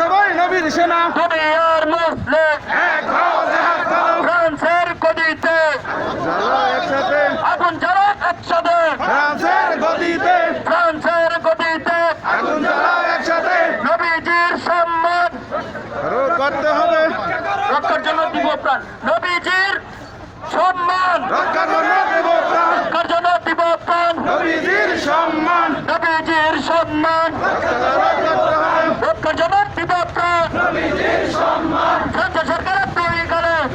সেনা। দুনিয়ার মুসলিম এক হও জেহাদ করো। ফ্রান্সের গদিতে। চলো একসাথে। আগুন জ্বালা একসাথে। ফ্রান্সের গদিতে। ফ্রান্সের গদিতে। আগুন জ্বালাও একসাথে। নবীজির সম্মান। করতে হবে। রক্ষার জন্য দিব প্রাণ। নবীজির সম্মান। জন্য দেব প্রাণ। রক্ষার জন্য দিব প্রাণ। নবীজির সম্মান। নবীজির সম্মান রক্ষা করতে হবে রক্ষার জন্য দিব প্রাণ ফ্রান্স সরকারের তৈরি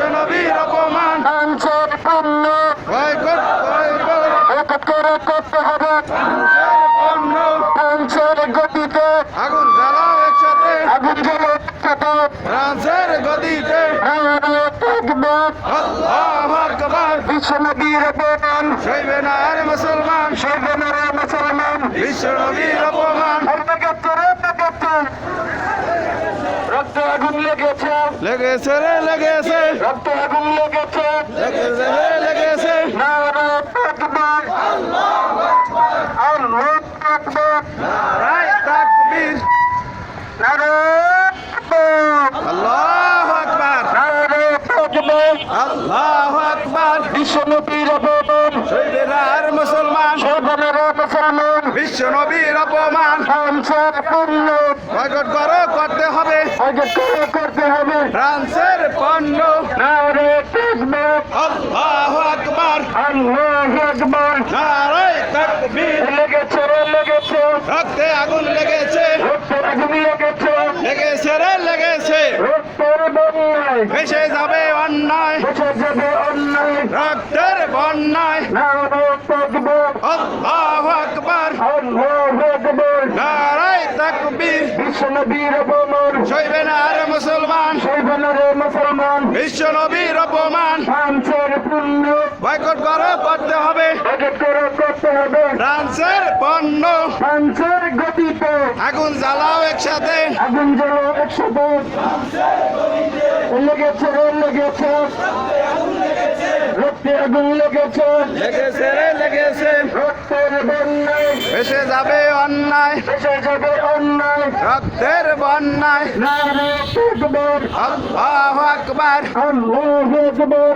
অপমান। আনসার পণ্য। বয়কট বয়কট এক করে করতে হবে। মানুষের পণ্য। আনসার গতিতে। আগুন জ্বালাও একসাথে। আগুন জ্বলে সাথে ফ্রান্সের গদিতে থাকবে আল্লাহু আকবার। বিশ্ব নবীর অপমান। চাইবে না আর মুসলমান শৈবানের মুসলমান। বিশ্ব নবীর অপমান। রক্ত আগুন লেগেছে। লেগেছে রে লেগেছে। রক্ত আগুন লেগেছে। লেগেছে রে লেগেছে। নারে তাকবীর আল্লাহু আকবার। নারায় তাকবীর নারে তাকবীর আল্লাহু আকবার নারে তাকবীর আল্লাহু আকবার বিশ্ব নবীর অপমান শহীদের মুসলমান সর্বনের মুসলমান। বিশ্ব নবীর অপমান। ফ্রান্সের পণ্য। বয়কট করো করতে হবে। আগে করে করতে হবে। ফ্রান্সের পণ্য। নারে তাকবীর আল্লাহু আকবার। আল্লাহু আকবার। নারায় তাকবীর। লেগেছে লেগেছে। রক্তে আগুন লেগেছে। রক্তের আগুন লেগেছে। লেগেছে রে লেগেছে। রক্তের বন্যায়। ভেসে যাবে অন্যায়। বসে যাবে অন্যায় রক্তের বন্যায় নারে তাকবীর আল্লাহু আকবার আল্লাহু তাকবীর। বিশ্ব নবীর অপমান। সইবে না আর মুসলমান শৈবানের মুসলমান। বিশ্ব নবীর অপমান। ফ্রান্সের পণ্য। বয়কট করো করতে হবে। আগে করে করতে হবে। ফ্রান্সের পণ্য। ফ্রান্সের আগুন জ্বালাও একসাথে। আগুন জ্বলো একসাথে। লেগেছে লেগেছে। রক্তে আগুন লেগেছে। লেগেছে রে লেগেছে। রক্তের বন্যায়। ভেসে যাবে অন্যায়। এসে যাবে অন্যায়। রক্তের বন্যায়। নারে আল্লাহু আকবার। আল্লাহু আকবার।